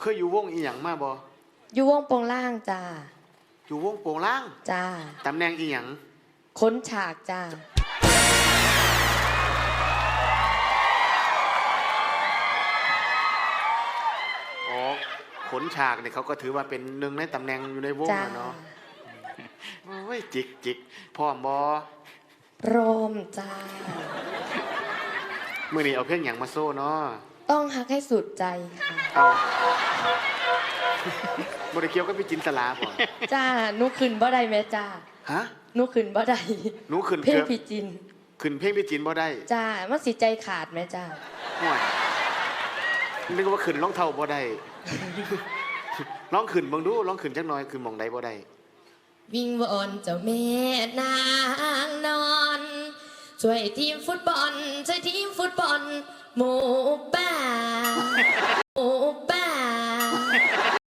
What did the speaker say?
เคยอยู่วงอีหยังมาบ่อยู่วงโปงล่างจ้าอยู่วงโป่งล่างจ้าตำแหน่งอีหยังค้นฉากจ้าอ๋อขนฉากเนี่ยเขาก็ถือว่าเป็นหนึ่งในตำแหน่งอยู่ในวงจ้าอะเนาะโอ้ยจิกจิกพร้อมบ่โรมจ้า มื้อนี้เอาเพลงหยังมาโซ่เนาะ ต้องฮักให้สุดใจค่ะเอาบ่ได้เกี่ยวกับพี่จินตลาบ่จ้าหนุขึ้นบ่ได้แม่จ้าฮะหนุขึ้นบ่ได้หนูขึ้นเพลงเกือบพี่จิน ขึ้นเพลงพี่จินบ่ได้จ้ามันสิใจขาดแม่จ้าห่วยนึกว่าขึ้นรองเท้าบ่ได้ลองขึ้นเบิ่งดูลองขึ้นจักหน่อยขึ้นหมองใดบ่ได้ วิ่งวอนเจ้าแม่นางนอน ช่วยทีมฟุตบอลช่วยทีมฟุตบอลหมู่บ้าน